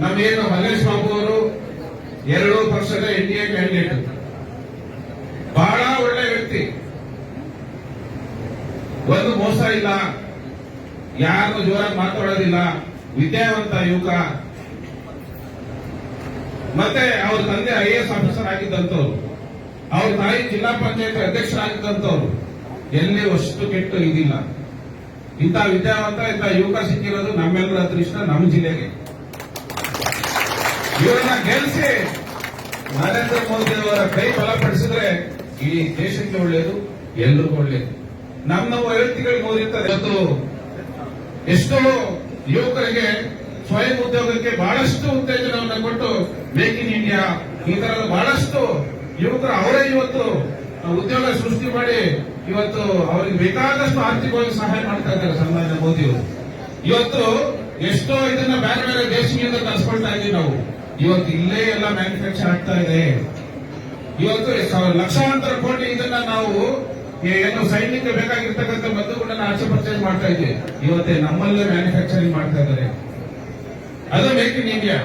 ನಮ್ಮೇನು ಮಲ್ಲೇಶ್ ಬಾಬು ಅವರು ಎರಡು ಪಕ್ಷದ ಎನ್ ಡಿ ಎ ಕ್ಯಾಂಡಿಡೇಟ್ ಬಹಳ ಒಳ್ಳೆ ವ್ಯಕ್ತಿ. ಒಂದು ಮೋಸ ಇಲ್ಲ. ಯಾರು ಜೋರಾಗಿ ಮಾತಾಡೋದಿಲ್ಲ. ವಿದ್ಯಾವಂತ ಯುವಕ. ಮತ್ತೆ ಅವ್ರ ತಂದೆ ಐ ಎಸ್ ಆಫೀಸರ್ ಆಗಿದ್ದಂತವ್ರು. ಅವ್ರ ತಾಯಿ ಜಿಲ್ಲಾ ಪಂಚಾಯತ್ ಅಧ್ಯಕ್ಷರಾಗಿದ್ದಂತವ್ರು ಎಲ್ಲಿ ಅಷ್ಟು ಕೆಟ್ಟು ಇದಿಲ್ಲ. ಇಂಥ ವಿದ್ಯಾವಂತ, ಇಂಥ ಯುವಕ ಸಿಕ್ಕಿರೋದು ನಮ್ಮೆಲ್ಲರ ಅದೃಷ್ಟ ನಮ್ಮ ಜಿಲ್ಲೆಗೆ. ಇವರನ್ನ ಗೆಲ್ಲಿಸಿ ನರೇಂದ್ರ ಮೋದಿ ಅವರ ಕೈ ಬಲಪಡಿಸಿದ್ರೆ ಇಡೀ ದೇಶಕ್ಕೆ ಒಳ್ಳೆಯದು ಎಲ್ರಿಗೂ ಒಳ್ಳೆಯದು ನಮ್ಮ ನಮ್ಮ ವ್ಯಕ್ತಿಗಳಿಗೆ ಓದಿರ್ತಾರೆ ಇವತ್ತು ಎಷ್ಟೋ ಯುವಕರಿಗೆ ಸ್ವಯಂ ಉದ್ಯೋಗಕ್ಕೆ ಬಹಳಷ್ಟು ಉತ್ತೇಜನವನ್ನು ಕೊಟ್ಟು ಮೇಕ್ ಇನ್ ಇಂಡಿಯಾ ಈ ತರದ ಬಹಳಷ್ಟು ಯುವಕರು ಅವರೇ ಇವತ್ತು ಉದ್ಯೋಗ ಸೃಷ್ಟಿ ಮಾಡಿ ಇವತ್ತು ಅವರಿಗೆ ಬೇಕಾದಷ್ಟು ಆರ್ಥಿಕವಾಗಿ ಸಹಾಯ ಮಾಡ್ತಾ ಇದ್ದಾರೆ ಸನ್ಮಾನ್ಯ ಮೋದಿಯವರು. ಇವತ್ತು ಎಷ್ಟೋ ಇದನ್ನ ಬೇರೆ ಬೇರೆ ದೇಶಗಳಿಂದ ತರಿಸ್ಕೊಳ್ತಾ ಇದ್ದೀವಿ ನಾವು. ಇವತ್ತು ಇಲ್ಲೇ ಎಲ್ಲ ಮ್ಯಾನುಫ್ಯಾಕ್ಚರ್ ಆಗ್ತಾ ಇದೆ. ಇವತ್ತು ಲಕ್ಷಾಂತರ ಕೋಟಿ ಇದನ್ನ ನಾವು ಏನು ಸೈನಿಕ ಬೇಕಾಗಿರ್ತಕ್ಕಂಥ ಮದ್ದುಗಳನ್ನ ಆಚೆ ಪರ್ಚೇಸ್ ಮಾಡ್ತಾ ಇದ್ವಿ. ಇವತ್ತೇ ನಮ್ಮಲ್ಲೇ ಮ್ಯಾನುಫ್ಯಾಕ್ಚರಿಂಗ್ ಮಾಡ್ತಾ ಇದ್ದಾರೆ. ಅದು ಮೇಕ್ ಇನ್ ಇಂಡಿಯಾ